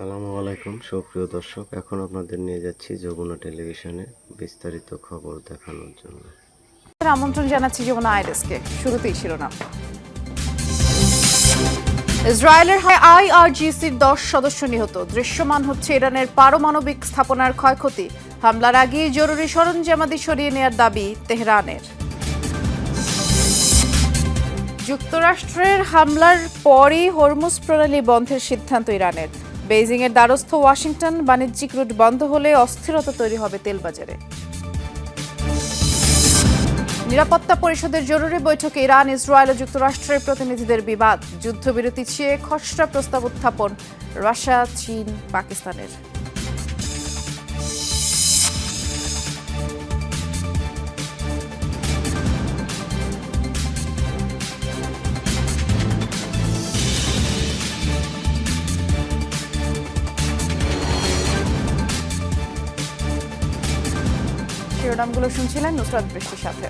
আসসালামু আলাইকুম, সুপ্রিয় দর্শক। এখন আপনাদের নিয়ে যাচ্ছি যমুনা টেলিভিশনে বিস্তারিত খবর দেখানোর জন্য। আমন্ত্রণ জানাচ্ছি যমুনা আইডেসকে শুরুতেই শিরোনাম। ইসরায়েলের হয় আইআরজিসির দশ সদস্য নিহত। দৃশ্যমান হচ্ছে ইরানের পারমাণবিক স্থাপনার ক্ষয়ক্ষতি। হামলার আগে জরুরি সরঞ্জামাদি সরিয়ে নেয়ার দাবি তেহরানের। যুক্তরাষ্ট্রের হামলার পরই হরমুজ প্রণালী বন্ধের সিদ্ধান্ত ইরানের। বেইজিংয়ের দ্বারস্থ ওয়াশিংটন বাণিজ্যিক রুট বন্ধ হলে অস্থিরতা তৈরি হবে তেল বাজারে নিরাপত্তা পরিষদের জরুরি বৈঠকে ইরান, ইসরায়েল ও যুক্তরাষ্ট্রের প্রতিনিধিদের বিবাদ। যুদ্ধবিরতি চেয়ে খসড়া প্রস্তাব উত্থাপন রাশিয়া, চীন, পাকিস্তানের। শিরোনামগুলো শুনছিলেন নুসরাত বৃষ্টির সাথে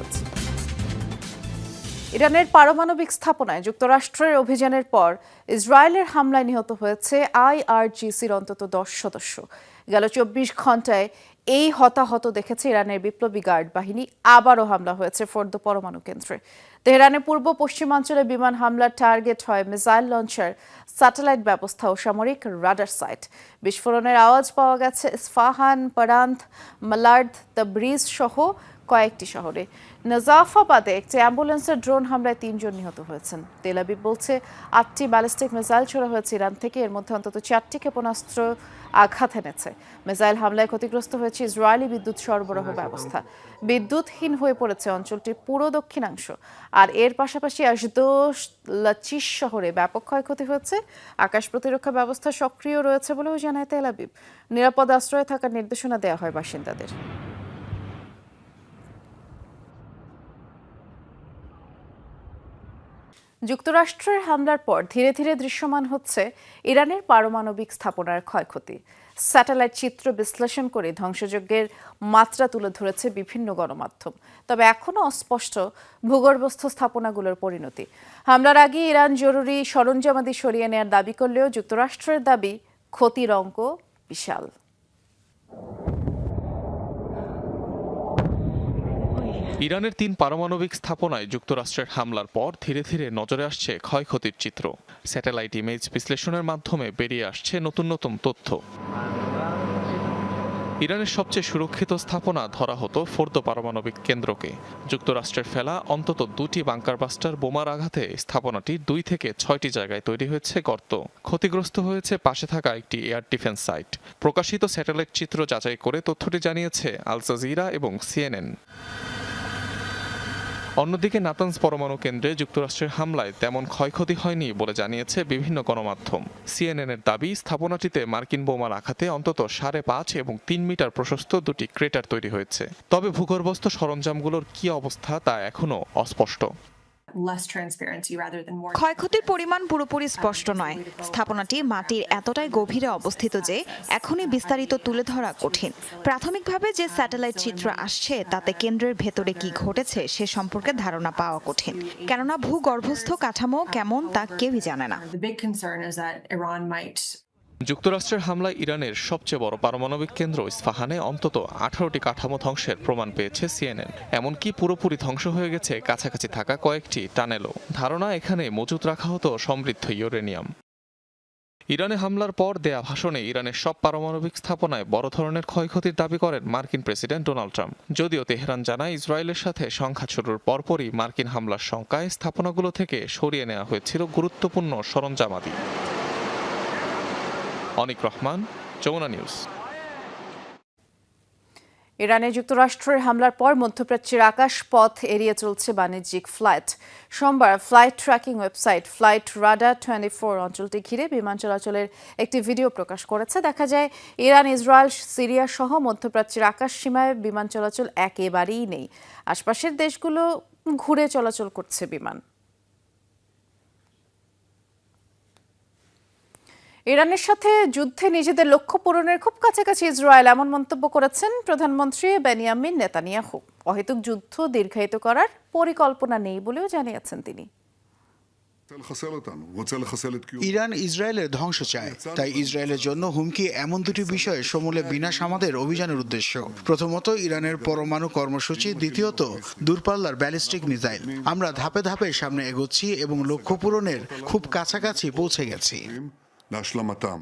ইরানের পারমাণবিক স্থাপনায় যুক্তরাষ্ট্রের অভিযানের পর ইসরায়েলের হামলায় নিহত হয়েছে আইআরজিসির অন্তত দশ সদস্য। গেল চব্বিশ ঘন্টায় এই হতাহত দেখেছে ইরানের বিপ্লবী গার্ড বাহিনী। আবারও হামলা হয়েছে ফোর্দ পরমাণু কেন্দ্রে। তেহরানের পূর্ব পশ্চিমাঞ্চলে বিমান হামলার টার্গেট হয় মিসাইল লঞ্চার, স্যাটেলাইট ব্যবস্থা ও সামরিক রাডার সাইট। বিস্ফোরণের আওয়াজ পাওয়া গেছে ইস্ফাহান, পারান্থ, মালার্দ, তাবরিজ সহ কয়েকটি শহরে। নজাফাবাদে একটি অ্যাম্বুলেন্সের ড্রোন হামলায় তিনজন নিহত হয়েছেন। তেলাবিব বলছে, আটটি ব্যালিস্টিক মিসাইল ছোড়া হয়েছে ইরান থেকে। এর মধ্যে অন্তত চারটি ক্ষেপণাস্ত্র আঘাত এনেছে। মিসাইল হামলায় ক্ষতিগ্রস্ত হয়েছে ইসরায়েলি বিদ্যুৎ সরবরাহ ব্যবস্থা। বিদ্যুৎহীন হয়ে পড়েছে অঞ্চলটির পুরো দক্ষিণাংশ। আর এর পাশাপাশি আশদোষ লাচিস শহরে ব্যাপক ক্ষয়ক্ষতি হয়েছে। আকাশ প্রতিরক্ষা ব্যবস্থা সক্রিয় রয়েছে বলেও জানায় তেলাবিব নিরাপদ আশ্রয়ে থাকার নির্দেশনা দেওয়া হয় বাসিন্দাদের। যুক্তরাষ্ট্রের হামলার পর ধীরে ধীরে দৃশ্যমান হচ্ছে ইরানের পারমাণবিক স্থাপনার ক্ষয়ক্ষতি। স্যাটেলাইট চিত্র বিশ্লেষণ করে ধ্বংসযজ্ঞের মাত্রা তুলে ধরেছে বিভিন্ন গণমাধ্যম। তবে এখনও অস্পষ্ট ভূগর্ভস্থ স্থাপনাগুলোর পরিণতি। হামলার আগে ইরান জরুরি সরঞ্জামাদি সরিয়ে নেয়ার দাবি করলেও যুক্তরাষ্ট্রের দাবি ক্ষতির অঙ্ক বিশাল। ইরানের তিন পারমাণবিক স্থাপনায় যুক্তরাষ্ট্রের হামলার পর ধীরে ধীরে নজরে আসছে ক্ষয়ক্ষতির চিত্র। স্যাটেলাইট ইমেজ বিশ্লেষণের মাধ্যমে বেরিয়ে আসছে নতুন নতুন তথ্য। ইরানের সবচেয়ে সুরক্ষিত স্থাপনা ধরা হতো ফোর্দ পারমাণবিক কেন্দ্রকে। যুক্তরাষ্ট্রের ফেলা অন্তত দুটি বাংকারবাস্টার বোমার আঘাতে স্থাপনাটি দুই থেকে ছয়টি জায়গায় তৈরি হয়েছে গর্ত। ক্ষতিগ্রস্ত হয়েছে পাশে থাকা একটি এয়ার ডিফেন্স সাইট। প্রকাশিত স্যাটেলাইট চিত্র যাচাই করে তথ্যটি জানিয়েছে আলসাজিরা এবং সিএনএন। অন্যদিকে নাতানস পরমাণু কেন্দ্রে যুক্তরাষ্ট্রের হামলায় তেমন ক্ষয়ক্ষতি হয়নি বলে জানিয়েছে বিভিন্ন গণমাধ্যম। সিএনএন এর দাবি, স্থাপনাটিতে মার্কিন বোমার আঘাতে অন্তত সাড়ে পাঁচ এবং তিন মিটার প্রশস্ত দুটি ক্রেটার তৈরি হয়েছে। তবে ভূগর্ভস্থ সরঞ্জামগুলোর কি অবস্থা তা এখনও অস্পষ্ট। ক্ষয়ক্ষতির পরিমাণ পুরোপুরি স্পষ্ট নয়। স্থাপনাটি মাটির এতটাই গভীরে অবস্থিত যে এখনই বিস্তারিত তুলে ধরা কঠিন। প্রাথমিকভাবে যে স্যাটেলাইট চিত্র আসছে তাতে কেন্দ্রের ভেতরে কি ঘটেছে সে সম্পর্কে ধারণা পাওয়া কঠিন। কেননা ভূগর্ভস্থ কাঠামো কেমন তা কেউই জানে না। যুক্তরাষ্ট্রের হামলায় ইরানের সবচেয়ে বড় পারমাণবিক কেন্দ্র ইস্ফাহানে অন্তত আঠারোটি কাঠামো ধ্বংসের প্রমাণ পেয়েছে সিএনএন। এমনকি পুরোপুরি ধ্বংস হয়ে গেছে কাছাকাছি থাকা কয়েকটি টানেলও। ধারণা এখানে মজুত রাখা হতো সমৃদ্ধ ইউরেনিয়াম। ইরানে হামলার পর দেয়া ভাষণে ইরানের সব পারমাণবিক স্থাপনায় বড় ধরনের ক্ষয়ক্ষতির দাবি করেন মার্কিন প্রেসিডেন্ট ডোনাল্ড ট্রাম্প। যদিও তেহরান জানায় ইসরায়েলের সাথে সংঘাত শুরুর পরপরই মার্কিন হামলার শঙ্কায় স্থাপনাগুলো থেকে সরিয়ে নেওয়া হয়েছিল গুরুত্বপূর্ণ সরঞ্জামাদি। অনিক রহমান, যমুনা নিউজ। ইরানে যুক্তরাষ্ট্রের হামলার পর মধ্যপ্রাচ্যের আকাশ পথ এড়িয়ে চলছে বাণিজ্যিক ফ্লাইট। সোমবার flight tracking website flight radar twenty four অঞ্চলটি ঘিরে বিমান চলাচলের একটি ভিডিও প্রকাশ করেছে। দেখা যায়, ইরান, ইসরায়েল, সিরিয়া সহ মধ্যপ্রাচ্যের আকাশ সীমায় বিমান চলাচল একেবারেই নেই। আশপাশের দেশগুলো ঘুরে চলাচল করছে বিমান। ইরানের সাথে যুদ্ধে নিজেদের লক্ষ্য পূরণের খুব কাছাকাছি ইসরায়েল এমন মন্তব্য করেছেন প্রধানমন্ত্রী বেনিয়ামিন নেতানিয়াহু। অহেতুক যুদ্ধ দীর্ঘায়িত করার পরিকল্পনা নেই বলেও জানিয়েছেন তিনি। ইরান ইসরায়েলের ধ্বংস চায়, তাই ইসরায়েলের জন্য হুমকি এমন দুটি বিষয়ে সমূলে বিনাশ আমাদের অভিযানের উদ্দেশ্য। প্রথমত, ইরানের পরমাণু কর্মসূচি, দ্বিতীয়ত, দূরপাল্লার ব্যালিস্টিক মিসাইল। আমরা ধাপে ধাপে সামনে এগোচ্ছি এবং লক্ষ্য পূরণের খুব কাছাকাছি পৌঁছে গেছি। להשלמתם.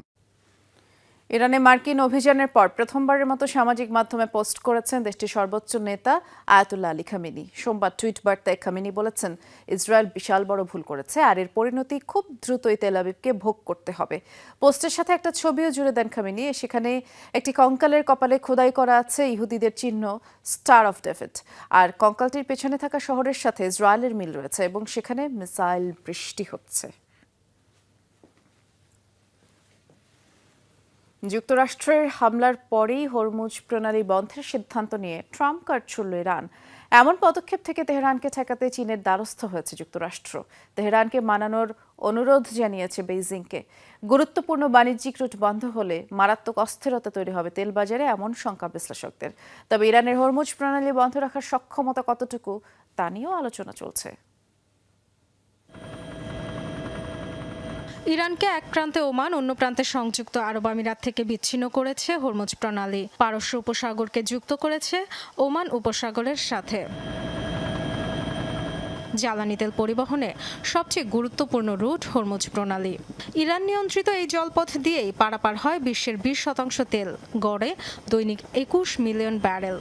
ইরানে মার্কিন অভিযানের পর প্রথমবারের মতো সামাজিক মাধ্যমে পোস্ট করেছেন দেশটির সর্বোচ্চ নেতা আয়াতুল্লাহ আলী খামিনি সোমবার টুইট বার্তায় খামিনি বলেছেন ইসরায়েল বিশাল বড় ভুল করেছে আর এর পরিণতি খুব দ্রুতই তেল আবিবকে ভোগ করতে হবে পোস্টের সাথে একটা ছবিও জুড়ে দেন খামিনি সেখানে একটি কঙ্কালের কপালে খোদাই করা আছে ইহুদিদের চিহ্ন স্টার অফ ডেভিড আর কঙ্কালটির পেছনে থাকা শহরের সাথে ইসরায়েলের মিল রয়েছে এবং সেখানে মিসাইল বৃষ্টি হচ্ছে যুক্তরাষ্ট্রের হামলার পরেই হরমুজ প্রণালী বন্ধের সিদ্ধান্ত নিয়ে ট্রাম্প কার্ড ছুড়ল ইরান। এমন পদক্ষেপ থেকে তেহরানকে ঠেকাতে চীনের দ্বারস্থ হয়েছে যুক্তরাষ্ট্র। তেহরানকে মানানোর অনুরোধ জানিয়েছে বেইজিংকে। গুরুত্বপূর্ণ বাণিজ্যিক রুট বন্ধ হলে মারাত্মক অস্থিরতা তৈরি হবে তেল বাজারে এমন শঙ্কা বিশ্লেষকদের। তবে ইরানের হরমুজ প্রণালী বন্ধ রাখার সক্ষমতা কতটুকু তা নিয়েও আলোচনা চলছে। ইরানকে এক প্রান্তে ওমান, অন্য প্রান্তে সংযুক্ত আরব আমিরাত থেকে বিচ্ছিন্ন করেছে হরমুজ প্রণালী। পারস্য উপসাগরকে যুক্ত করেছে ওমান উপসাগরের সাথে। জ্বালানি তেল পরিবহনে সবচেয়ে গুরুত্বপূর্ণ রুট হরমুজ প্রণালী। ইরান নিয়ন্ত্রিত এই জলপথ দিয়েই পারাপার হয় বিশ্বের বিশ শতাংশ তেল, গড়ে দৈনিক একুশ মিলিয়ন ব্যারেল।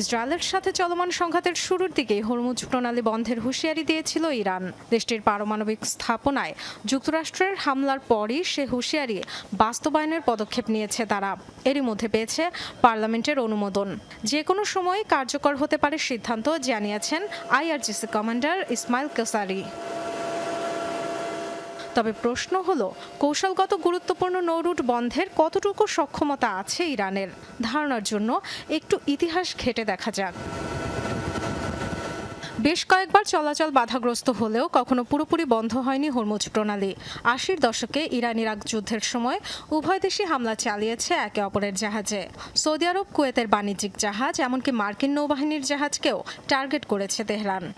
ইসরায়েলের সাথে চলমান সংঘাতের শুরুর দিকেই হরমুজ প্রণালী বন্ধের হুঁশিয়ারি দিয়েছিল ইরান। দেশটির পারমাণবিক স্থাপনায় যুক্তরাষ্ট্রের হামলার পরই সে হুঁশিয়ারি বাস্তবায়নের পদক্ষেপ নিয়েছে তারা। এরই মধ্যে পেয়েছে পার্লামেন্টের অনুমোদন। যে কোনো সময় কার্যকর হতে পারে সিদ্ধান্ত, জানিয়েছেন আইআরজিসি কমান্ডার ইসমাইল কাসারি। তবে প্রশ্ন হলো, কৌশলগত গুরুত্বপূর্ণ নৌরুট বন্ধের কতটুকু সক্ষমতা আছে ইরানের? ধারণার জন্য একটু ইতিহাস ঘেটে দেখা যাক। বেশ কয়েকবার চলাচল বাধাগ্রস্ত হলেও কখনো পুরোপুরি বন্ধ হয়নি হরমুজ প্রণালী। আশির দশকে ইরান ইরাক যুদ্ধের সময় উভয় দেশই হামলা চালিয়েছে একে অপরের জাহাজে। সৌদি আরব কুয়েতের বাণিজ্যিক জাহাজ, এমনকি মার্কিন নৌবাহিনীর জাহাজকেও টার্গেট করেছে তেহরান।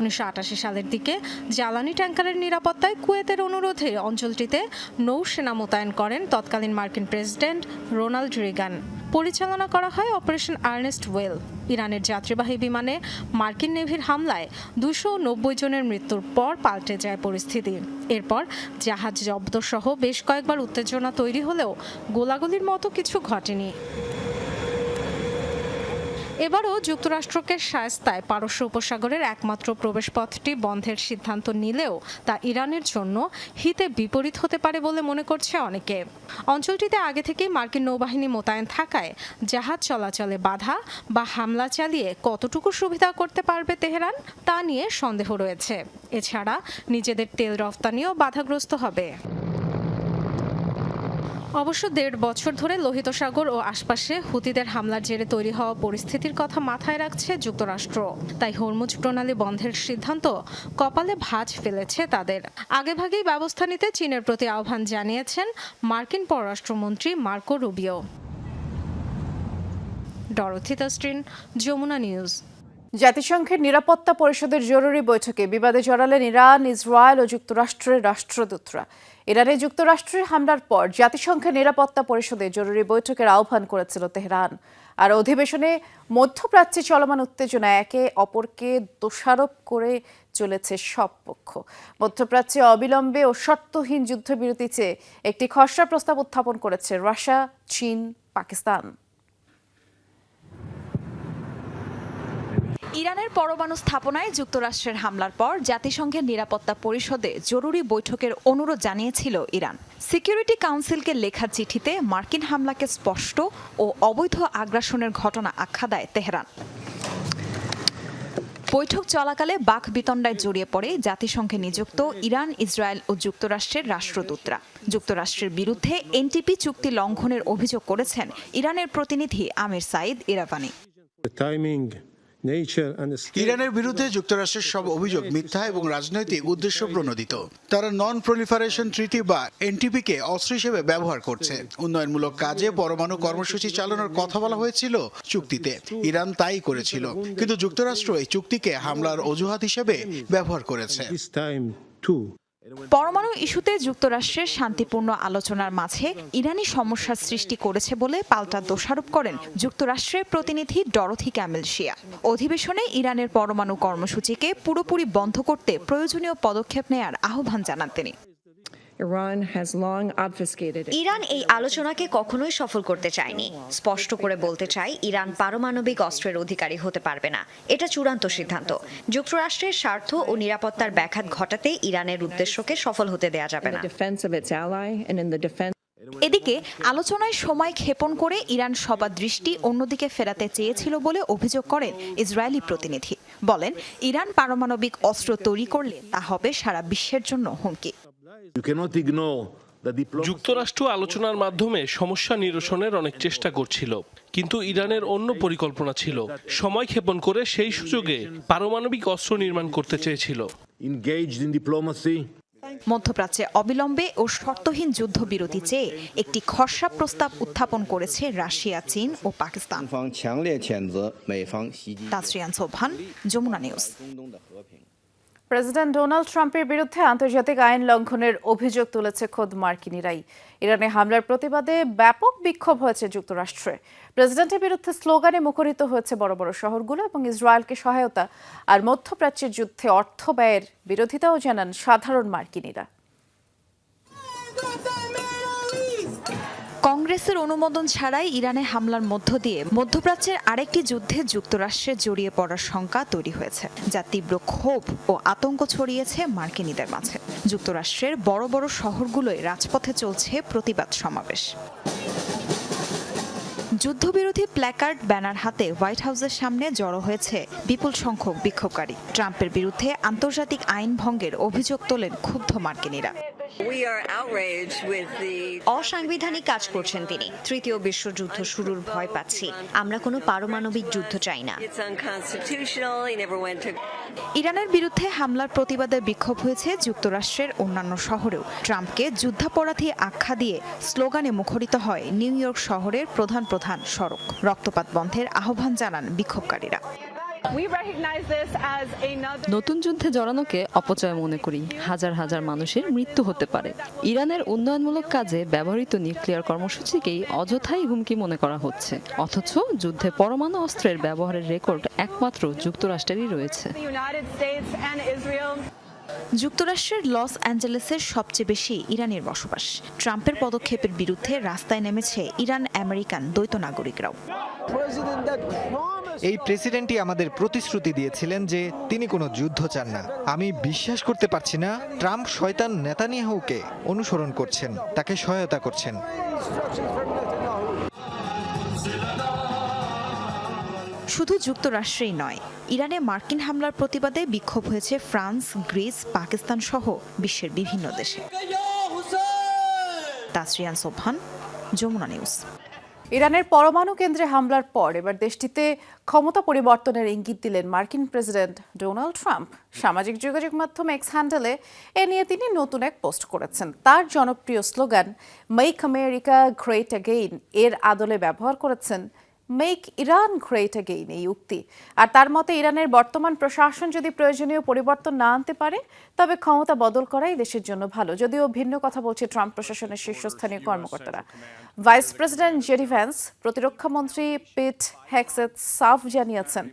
উনিশশো আটাশি সালের দিকে জ্বালানি ট্যাঙ্কারের নিরাপত্তায় কুয়েতের অনুরোধে অঞ্চলটিতে নৌসেনা মোতায়েন করেন তৎকালীন মার্কিন প্রেসিডেন্ট রোনাল্ড রিগান। পরিচালনা করা হয় অপারেশন আর্নেস্ট ওয়েল। ইরানের যাত্রীবাহী বিমানে মার্কিন নেভির হামলায় দুশো নব্বই জনের মৃত্যুর পর পাল্টে যায় পরিস্থিতি। এরপর জাহাজ জব্দ সহ বেশ কয়েকবার উত্তেজনা তৈরি হলেও গোলাগুলির মতো কিছু ঘটেনি। এবারও যুক্তরাষ্ট্রকে শায়স্তায় পারস্য উপসাগরের একমাত্র প্রবেশপথটি বন্ধের সিদ্ধান্ত নিলেও তা ইরানের জন্য হিতে বিপরীত হতে পারে বলে মনে করছে অনেকে। অঞ্চলটিতে আগে থেকেই মার্কিন নৌবাহিনী মোতায়েন থাকায় জাহাজ চলাচলে বাধা বা হামলা চালিয়ে কতটুকু সুবিধা করতে পারবে তেহরান তা নিয়ে সন্দেহ রয়েছে। এছাড়া নিজেদের তেল রফতানিও বাধাগ্রস্ত হবে। অবশ্য দেড় বছর ধরে লোহিত সাগর ও আশপাশে হুতিদের হামলার জেরে তৈরি হওয়া পরিস্থিতির কথা মাথায় রাখছে যুক্তরাষ্ট্র। তাই হরমুজ প্রণালী বন্ধের সিদ্ধান্ত কপালে ভাঁজ ফেলেছে তাদের। আগেভাগেই ব্যবস্থা নিতে চীনের প্রতি আহ্বান জানিয়েছেন মার্কিন পররাষ্ট্রমন্ত্রী মার্কো রুবিও। ডরথি তাস্ট্রিন যমুনা নিউজ। জাতিসংঘের নিরাপত্তা পরিষদের জরুরি বৈঠকে বিবাদে জড়ালেন ইরান, ইসরায়েল ও যুক্তরাষ্ট্রের রাষ্ট্রদূতরা। ইরানে যুক্তরাষ্ট্রের হামলার পর জাতিসংঘের নিরাপত্তা পরিষদে জরুরি বৈঠকের আহ্বান করেছিল তেহরান। আর অধিবেশনে মধ্যপ্রাচ্যে চলমান উত্তেজনা একে অপরকে দোষারোপ করে চলেছে সব পক্ষ। মধ্যপ্রাচ্যে অবিলম্বে ও শর্তহীন যুদ্ধবিরতি চেয়ে একটি খসড়া প্রস্তাব উত্থাপন করেছে রাশিয়া, চীন, পাকিস্তান। ইরানের পরমাণু স্থাপনায় যুক্তরাষ্ট্রের হামলার পর জাতিসংঘের নিরাপত্তা পরিষদে জরুরি বৈঠকের অনুরোধ জানিয়েছিল ইরান। সিকিউরিটি কাউন্সিলকে লেখা চিঠিতে মার্কিন হামলাকে স্পষ্ট ও অবৈধ আগ্রাসনের ঘটনা আখ্যা দেয় তেহরান। বৈঠক চলাকালে বাক বিতণ্ডায় জড়িয়ে পড়ে জাতিসংঘে নিযুক্ত ইরান, ইসরায়েল ও যুক্তরাষ্ট্রের রাষ্ট্রদূতরা। যুক্তরাষ্ট্রের বিরুদ্ধে এনটিপি চুক্তি লঙ্ঘনের অভিযোগ করেছেন ইরানের প্রতিনিধি আমির সাইদ ইরাভানি ইরানের বিরুদ্ধে যুক্তরাষ্ট্রের সব অভিযোগ মিথ্যা এবং রাজনৈতিক উদ্দেশ্য প্রণোদিত। তারা নন প্রলিফারেশন ট্রিটি বা এনটিপি কে অস্ত্র হিসেবে ব্যবহার করছে। উন্নয়নমূলক কাজে পরমাণু কর্মসূচি চালানোর কথা বলা হয়েছিল চুক্তিতে। ইরান তাই করেছিল। কিন্তু যুক্তরাষ্ট্র এই চুক্তিকে হামলার অজুহাত হিসেবে ব্যবহার করেছে. পরমাণু ইস্যুতে যুক্তরাষ্ট্রের শান্তিপূর্ণ আলোচনার মাঝে ইরানি সমস্যার সৃষ্টি করেছে বলে পাল্টা দোষারোপ করেন যুক্তরাষ্ট্রের প্রতিনিধি ডরথি ক্যামেলশিয়া অধিবেশনে ইরানের পরমাণু কর্মসূচিকে পুরোপুরি বন্ধ করতে প্রয়োজনীয় পদক্ষেপ নেয়ার আহ্বান জানান তিনি। Iran has long obfuscated Iran এই আলোচনাকে কখনোই সফল করতে চায়নি। স্পষ্ট করে বলতে চাই ইরান পারমাণবিক অস্ত্রের অধিকারী হতে পারবে না। এটা চূড়ান্ত সিদ্ধান্ত। যুক্তরাষ্ট্রের স্বার্থ ও নিরাপত্তার ব্যাঘাত ঘটাতে ইরানের উদ্দেশ্যকে সফল হতে দেয়া যাবে না। The defense of its ally and in the defense এদিকে আলোচনায় সময় ক্ষেপণ করে ইরান সবার দৃষ্টি অন্যদিকে ফেরাতে চেয়েছিল বলে অভিযোগ করেন ইসরায়েলি প্রতিনিধি। বলেন ইরান পারমাণবিক অস্ত্র তৈরি করলে তা হবে সারা বিশ্বের জন্য হুমকি। যুক্তরাষ্ট্র আলোচনার মাধ্যমে সমস্যা নিরসনের অনেক চেষ্টা করছিল কিন্তু ইরানের অন্য পরিকল্পনা ছিল। সময় ক্ষেপণ করে সেই সুযোগে পারমাণবিক অস্ত্র নির্মাণ করতে চেয়েছিল। মধ্যপ্রাচ্যে অবিলম্বে ও শর্তহীন যুদ্ধবিরতি চেয়ে একটি খসড়া প্রস্তাব উত্থাপন করেছে রাশিয়া চীন ও পাকিস্তান। তাসরিয়ান সোভান যমুনা নিউজ। প্রেসিডেন্ট ডোনাল্ড ট্রাম্পের বিরুদ্ধে আন্তর্জাতিক আইন লঙ্ঘনের অভিযোগ তুলেছে খোদ মার্কিনিরাই। ইরানে হামলার প্রতিবাদে ব্যাপক বিক্ষোভ হয়েছে যুক্তরাষ্ট্রে। প্রেসিডেন্টের বিরুদ্ধে স্লোগানে মুখরিত হয়েছে বড় বড় শহরগুলো এবং ইসরায়েলকে সহায়তা আর মধ্যপ্রাচ্যের যুদ্ধে অর্থ ব্যয়ের বিরোধিতাও জানান সাধারণ মার্কিনিরা। কংগ্রেসের অনুমোদন ছাড়াই ইরানে হামলার মধ্য দিয়ে মধ্যপ্রাচ্যের আরেকটি যুদ্ধে যুক্তরাষ্ট্রে জড়িয়ে পড়ার শঙ্কা তৈরি হয়েছে, যা তীব্র ক্ষোভ ও আতঙ্ক ছড়িয়েছে মার্কিনীদের মাঝে। যুক্তরাষ্ট্রের বড় বড় শহরগুলোয় রাজপথে চলছে প্রতিবাদ সমাবেশ। যুদ্ধবিরোধী প্ল্যাকার্ড ব্যানার হাতে হোয়াইট হাউসের সামনে জড়ো হয়েছে বিপুল সংখ্যক বিক্ষোভকারী। ট্রাম্পের বিরুদ্ধে আন্তর্জাতিক আইন ভঙ্গের অভিযোগ তোলেন ক্ষুব্ধ মার্কিনীরা। অসাংবিধানিক কাজ করছেন তিনি। তৃতীয় বিশ্বযুদ্ধ শুরুর ভয় পাচ্ছি। আমরা কোনো পারমাণবিক যুদ্ধ চাই না। ইরানের বিরুদ্ধে হামলার প্রতিবাদে বিক্ষোভ হয়েছে যুক্তরাষ্ট্রের অন্যান্য শহরেও। ট্রাম্পকে যুদ্ধাপরাধী আখ্যা দিয়ে স্লোগানে মুখরিত হয় নিউ ইয়র্ক শহরের প্রধান প্রধান সড়ক। রক্তপাত বন্ধের আহ্বান জানান বিক্ষোভকারীরা। নতুন যুদ্ধে জড়ানোকে অপচয় মনে করি। হাজার হাজার মানুষের মৃত্যু হতে পারে। ইরানের উন্নয়নমূলক কাজে ব্যবহৃত নিউক্লিয়ার কর্মসূচিকেই অযথাই হুমকি মনে করা হচ্ছে। অথচ যুদ্ধে পরমাণু অস্ত্রের ব্যবহারের রেকর্ড একমাত্র যুক্তরাষ্ট্রেরই রয়েছে। যুক্তরাষ্ট্রের লস অ্যাঞ্জেলেসের সবচেয়ে বেশি ইরানের বসবাস। ট্রাম্পের পদক্ষেপের বিরুদ্ধে রাস্তায় নেমেছে ইরান আমেরিকান দ্বৈত নাগরিকরাও। এই প্রেসিডেন্টই আমাদের প্রতিশ্রুতি দিয়েছিলেন যে তিনি কোনো যুদ্ধ চান না। আমি বিশ্বাস করতে পারছি না ট্রাম্প শয়তান নেতানিয়াহুকে অনুসরণ করছেন, তাকে সহায়তা করছেন। শুধু যুক্তরাষ্ট্রেই নয়, ইরানে মার্কিন হামলার প্রতিবাদে বিক্ষোভ হয়েছে ফ্রান্স, গ্রিস, পাকিস্তান সহ বিশ্বের বিভিন্ন দেশে। তাসরিয়ান সোভান যমুনা নিউজ। ইরানের পরমাণু কেন্দ্রে হামলার পর এবার দেশটিতে ক্ষমতা পরিবর্তনের ইঙ্গিত দিলেন মার্কিন প্রেসিডেন্ট ডোনাল্ড ট্রাম্প। সামাজিক যোগাযোগ মাধ্যম এক্স হ্যান্ডেলে এ নিয়ে তিনি নতুন এক পোস্ট করেছেন। তার জনপ্রিয় slogan make America great again এর আদলে ব্যবহার করেছেন মেক ইরান গ্রেট অ্যাগেইন এই উক্তি আর তার মতে ইরানের বর্তমান প্রশাসন যদি প্রয়োজনীয় পরিবর্তন না আনতে পারে তবে ক্ষমতা বদল করাই দেশের জন্য ভালো যদিও ভিন্ন কথা বলছে ট্রাম্প প্রশাসনের শীর্ষস্থানীয় কর্মকর্তারা ভাইস প্রেসিডেন্ট জেডি ভ্যান্স প্রতিরক্ষা মন্ত্রী পিট হ্যাক্সেট সাফ জানিয়েছেন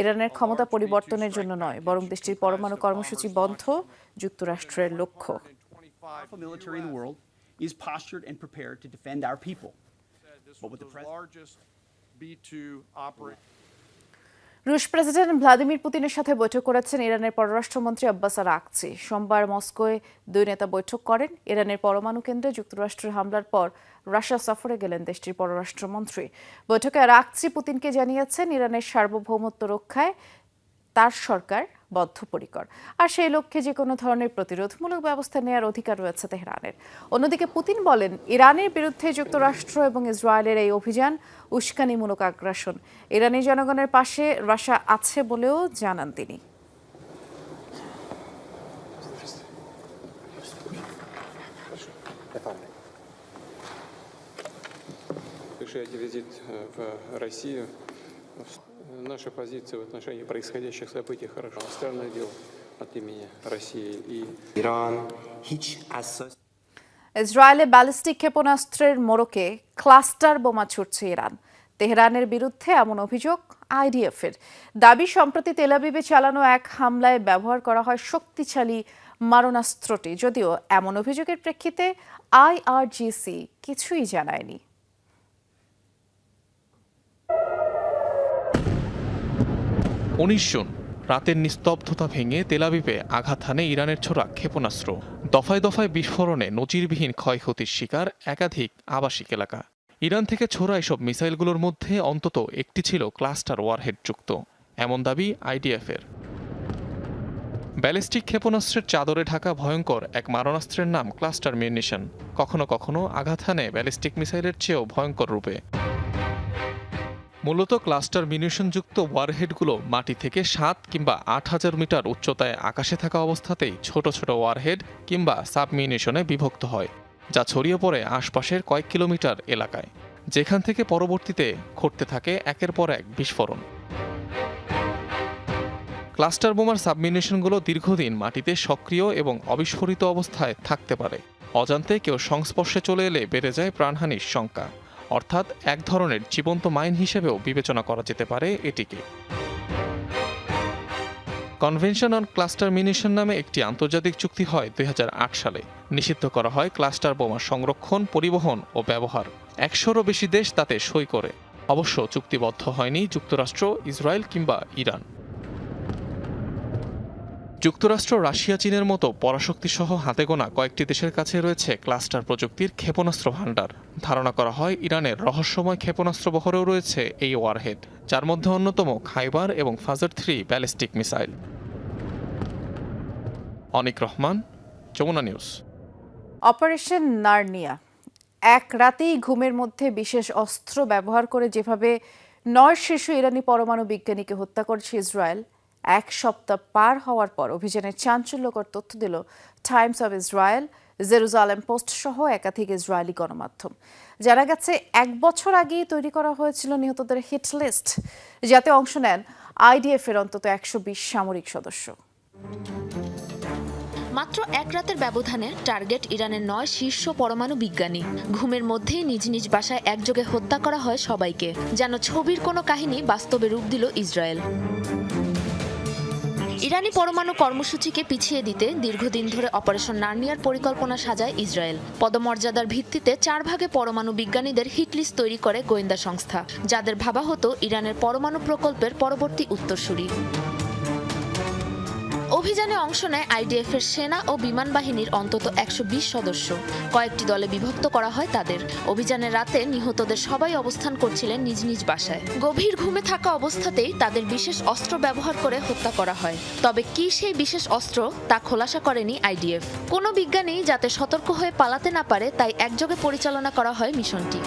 ইরানের ক্ষমতা পরিবর্তনের জন্য নয় বরং দেশটির পরমাণু কর্মসূচি বন্ধ যুক্তরাষ্ট্রের লক্ষ্য military in the world is postured and prepared to defend our people. But with the president. রুশ প্রেসিডেন্ট ভ্লাদিমির পুতিনের সাথে বৈঠক করেছেন ইরানের পররাষ্ট্রমন্ত্রী আব্বাস আর আকচি সোমবার মস্কোয় দুই নেতা বৈঠক করেন। ইরানের পরমাণু কেন্দ্রে যুক্তরাষ্ট্রের হামলার পর রাশিয়া সফরে গেলেন দেশটির পররাষ্ট্রমন্ত্রী। বৈঠকে আর আকচি পুতিনকে জানিয়েছেন, ইরানের সার্বভৌমত্ব রক্ষায় তার সরকার বদ্ধপরিকর আর সেই লক্ষ্যে যে কোনো ধরনের প্রতিরোধমূলক ব্যবস্থা নেওয়ার অধিকার রয়েছে তেহরানের অন্যদিকে পুতিন বলেন ইরানের বিরুদ্ধে যুক্তরাষ্ট্র এবং ইসরায়েলের এই অভিযান উস্কানিমূলক আগ্রাসন ইরানি জনগণের পাশে রাশিয়া আছে বলেও জানান তিনি Совершаете визит э, в Россию. Наша позиция в отношении происходящих событий хорошо. Странное дело от имени России и ইসরায়েলে ব্যালিস্টিক ক্ষেপণাস্ত্রের মোড়কে ক্লাস্টার বোমা ছুটছে ইরান তেহরানের বিরুদ্ধে এমন অভিযোগ আইডিএফের দাবি সম্প্রতি তেলাবিবে চালানো এক হামলায় ব্যবহার করা হয় শক্তিশালী মারণাস্ত্রটি যদিও এমন অভিযোগের প্রেক্ষিতে আইআরজিসি কিছুই জানায়নি উনিশ জুন, রাতের নিস্তব্ধতা ভেঙে তেলাবিবে আঘাত হানে ইরানের ছোড়া ক্ষেপণাস্ত্র। দফায় দফায় বিস্ফোরণে নজিরবিহীন ক্ষয়ক্ষতির শিকার একাধিক আবাসিক এলাকা। ইরান থেকে ছোড়া এসব মিসাইলগুলোর মধ্যে অন্তত একটি ছিল ক্লাস্টার ওয়ারহেড যুক্ত এমন দাবি আইডিএফের। ব্যালিস্টিক ক্ষেপণাস্ত্রের চাদরে ঢাকা ভয়ঙ্কর এক মারণাস্ত্রের নাম ক্লাস্টার মিউনিশন। কখনো কখনো আঘাত হানে ব্যালিস্টিক মিসাইলের চেয়েও ভয়ঙ্কর রূপে। মূলত ক্লাস্টার মিউনিশনযুক্ত ওয়ারহেডগুলো মাটি থেকে সাত কিংবা আট হাজার মিটার উচ্চতায় আকাশে থাকা অবস্থাতেই ছোট ছোট ওয়ারহেড কিংবা সাবমিউনিশনে বিভক্ত হয়, যা ছড়িয়ে পড়ে আশপাশের কয়েক কিলোমিটার এলাকায়, যেখান থেকে পরবর্তীতে ঘটতে থাকে একের পর এক বিস্ফোরণ। ক্লাস্টার বোমার সাবমিউনিশনগুলো দীর্ঘদিন মাটিতে সক্রিয় এবং অবিস্ফোরিত অবস্থায় থাকতে পারে, অজান্তে কেউ সংস্পর্শে চলে এলে বেড়ে যায় প্রাণহানির শঙ্কা। অর্থাৎ এক ধরনের জীবন্ত মাইন হিসেবেও বিবেচনা করা যেতে পারে এটিকে। কনভেনশন অন ক্লাস্টার মিউনিশন নামে একটি আন্তর্জাতিক চুক্তি হয় দুই হাজার আট সালে। নিষিদ্ধ করা হয় ক্লাস্টার বোমা সংরক্ষণ, পরিবহন ও ব্যবহার। একশোরও বেশি দেশ তাতে সই করে। অবশ্য চুক্তিবদ্ধ হয়নি যুক্তরাষ্ট্র, ইসরায়েল কিংবা ইরান। যুক্তরাষ্ট্র, রাশিয়া, চীনের মতো পরাশক্তি সহ হাতে গোনা কয়েকটি দেশের কাছে রয়েছে ক্লাস্টার প্রযুক্তির ক্ষেপণাস্ত্র ভাণ্ডার। ধারণা করা হয়, ইরানের রহস্যময় ক্ষেপণাস্ত্র বহরেও রয়েছে এই ওয়ারহেড, যার মধ্যে অন্যতম খাইবার এবং Fajr three ballistic missile. Anik Rahman, Jamuna news. Operation Narnia. এক রাতেই ঘুমের মধ্যে বিশেষ অস্ত্র ব্যবহার করে যেভাবে নয় শিশু ইরানি পরমাণু বিজ্ঞানীকে হত্যা করেছে ইসরায়েল এক সপ্তাহ পার হওয়ার পর অভিযানের চাঞ্চল্যকর তথ্য দিল Times of Israel, Jerusalem Post সহ একাধিক ইসরায়েলি গণমাধ্যম। জানা গেছে, এক বছর আগেই তৈরি করা হয়েছিল নিহতদের হিট লিস্ট, যাতে অংশ নেন আইডিএফ এর অন্তত একশো বিশ সামরিক সদস্য। মাত্র এক রাতের ব্যবধানে টার্গেট ইরানের নয় শীর্ষ পরমাণু বিজ্ঞানী। ঘুমের মধ্যেই নিজ নিজ বাসায় একযোগে হত্যা করা হয় সবাইকে, যেন ছবির কোনো কাহিনী বাস্তবে রূপ দিল ইসরায়েল। ইরানি পরমাণু কর্মসূচিকে পিছিয়ে দিতে দীর্ঘদিন ধরে অপারেশন নার্নিয়ার পরিকল্পনা সাজায় ইসরায়েল। পদমর্যাদার ভিত্তিতে চার ভাগে পরমাণু বিজ্ঞানীদের হিটলিস্ট তৈরি করে গোয়েন্দা সংস্থা, যাদের ভাবা হতো ইরানের পরমাণু প্রকল্পের পরবর্তী উত্তরসূরি। অভিযানে অংশ নেয় আইডিএফ এর সেনা ও বিমান বাহিনীর অন্তত একশো বিশ সদস্য। কয়েকটি দলে বিভক্ত করা হয় তাদের। অভিযানের রাতে নিহতদের সবাই অবস্থান করছিলেন নিজ নিজ বাসায়। গভীর ঘুমে থাকা অবস্থাতেই তাদের বিশেষ অস্ত্র ব্যবহার করে হত্যা করা হয়। তবে কি সেই বিশেষ অস্ত্র, তা খোলাসা করেনি আইডিএফ। কোনো বিজ্ঞানী যাতে সতর্ক হয়ে পালাতে না পারে, তাই একযোগে পরিচালনা করা হয় মিশনটি।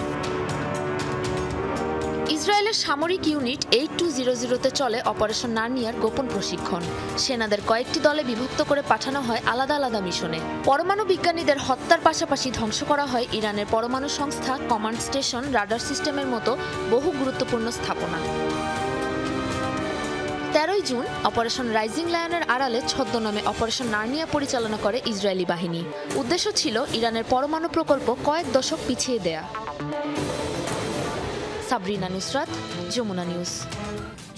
ইসরায়েলের সামরিক ইউনিট এইট টু জিরো জিরোতে চলে অপারেশন নার্নিয়ার গোপন প্রশিক্ষণ। সেনাদের কয়েকটি দলে বিভক্ত করে পাঠানো হয় আলাদা আলাদা মিশনে। পরমাণু বিজ্ঞানীদের হত্যার পাশাপাশি ধ্বংস করা হয় ইরানের পরমাণু সংস্থা কমান্ড স্টেশন রাডার সিস্টেমের মতো বহু গুরুত্বপূর্ণ স্থাপনা। তেরোই জুন অপারেশন রাইজিং লায়নের আড়ালে ছদ্মনামে অপারেশন নার্নিয়া পরিচালনা করে ইসরায়েলি বাহিনী। উদ্দেশ্য ছিল ইরানের পরমাণু প্রকল্প কয়েক দশক পিছিয়ে দেয়া। সাবরিনা নুসরাত, যমুনা নিউজ।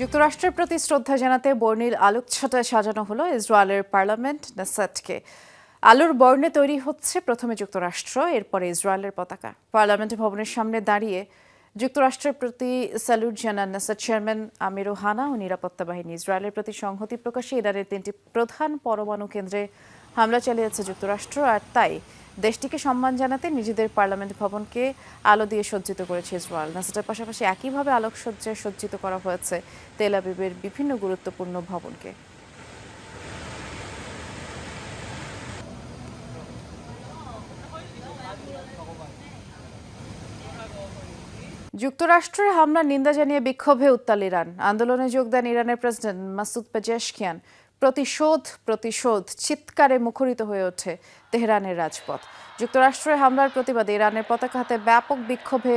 যুক্তরাষ্ট্রের প্রতি শ্রদ্ধা জানাতে বর্ণিল আলোকছটায় সাজানো হলো ইসরায়েলের পার্লামেন্ট নেসাটকে। আলোর বর্ণে তৈরি হচ্ছে প্রথমে যুক্তরাষ্ট্র, এরপরে ইসরায়েলের পতাকা। পার্লামেন্ট ভবনের সামনে দাঁড়িয়ে যুক্তরাষ্ট্রের প্রতি স্যালুট জানান নেসাট চেয়ারম্যান আমির হানা ও নিরাপত্তা বাহিনী। ইসরায়েলের প্রতি সংহতি প্রকাশে ইরানের তিনটি প্রধান পরমাণু কেন্দ্রে হামলা চালিয়েছে যুক্তরাষ্ট্র আর তাই দেশটিকে সম্মান জানাতে নিজেদের পার্লামেন্ট ভবনকে আলো দিয়ে সজ্জিত করেছে ইসরায়েল। নাসাটার পাশাপাশি একইভাবে আলোকসজ্জায় সজ্জিত করা হয়েছে তেল আবিবের বিভিন্ন গুরুত্বপূর্ণ ভবনকে। যুক্তরাষ্ট্রের হামলার নিন্দা জানিয়ে বিক্ষোভে উত্তাল ইরান। আন্দোলনে যোগ দেন ইরানের প্রেসিডেন্ট মাসুদ পেজেশকিয়ান। প্রতিশোধ প্রতিশোধ চিৎকারে মুখরিত হয়ে ওঠে তেহরানের রাজপথ। যুক্তরাষ্ট্রের হামলার প্রতিবাদে ইরানের পতাকা হাতে ব্যাপক বিক্ষোভে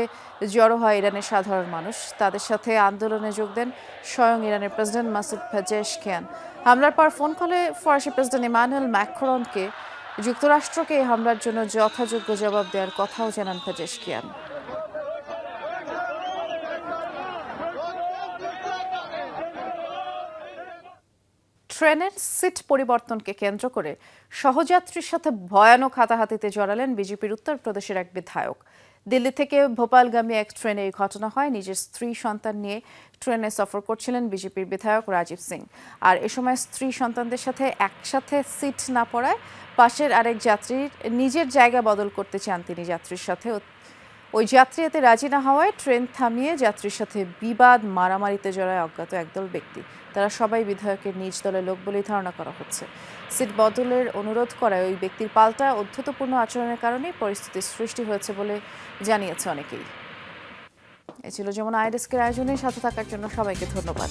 জড়ো হয় ইরানের সাধারণ মানুষ। তাদের সাথে আন্দোলনে যোগ দেন স্বয়ং ইরানের প্রেসিডেন্ট মাসুদ পেজেশকিয়ান। হামলার পর ফোন কলে ফরাসি প্রেসিডেন্ট ইমানুয়েল ম্যাক্রনকে যুক্তরাষ্ট্রকে হামলার জন্য যথাযোগ্য জবাব দেওয়ার কথাও জানান পেজেশকিয়ান। ট্রেনের সিট পরিবর্তনকে কেন্দ্র করে সহযাত্রীর সাথে ভয়ানক হাতাহাতিতে জড়ালেন বিজেপির উত্তরপ্রদেশের এক বিধায়ক। দিল্লি থেকে ভোপালগামী এক ট্রেনে এই ঘটনা হয়। নিজের স্ত্রী সন্তান নিয়ে ট্রেনে সফর করছিলেন বিজেপির বিধায়ক রাজীব সিং। আর এ সময় স্ত্রী সন্তানদের সাথে একসাথে সিট না পড়ায় পাশের আরেক যাত্রীর নিজের জায়গা বদল করতে চান তিনি। যাত্রীর সাথে ওই যাত্রী এতে রাজি না হওয়ায় ট্রেন থামিয়ে যাত্রীর সাথে বিবাদ, মারামারিতে জড়ায় অজ্ঞাত একদল ব্যক্তি। তারা সবাই বিধায়কের নিজ দলের লোক বলেই ধারণা করা হচ্ছে। সিট বদলের অনুরোধ করায় ওই ব্যক্তির পাল্টা, অধ্যতপূর্ণ আচরণের কারণে পরিস্থিতির সৃষ্টি হয়েছে বলে জানিয়েছে অনেকেই। এ ছিল যেমন আইডেস্কের আয়োজনে সাথে থাকার জন্য সবাইকে ধন্যবাদ।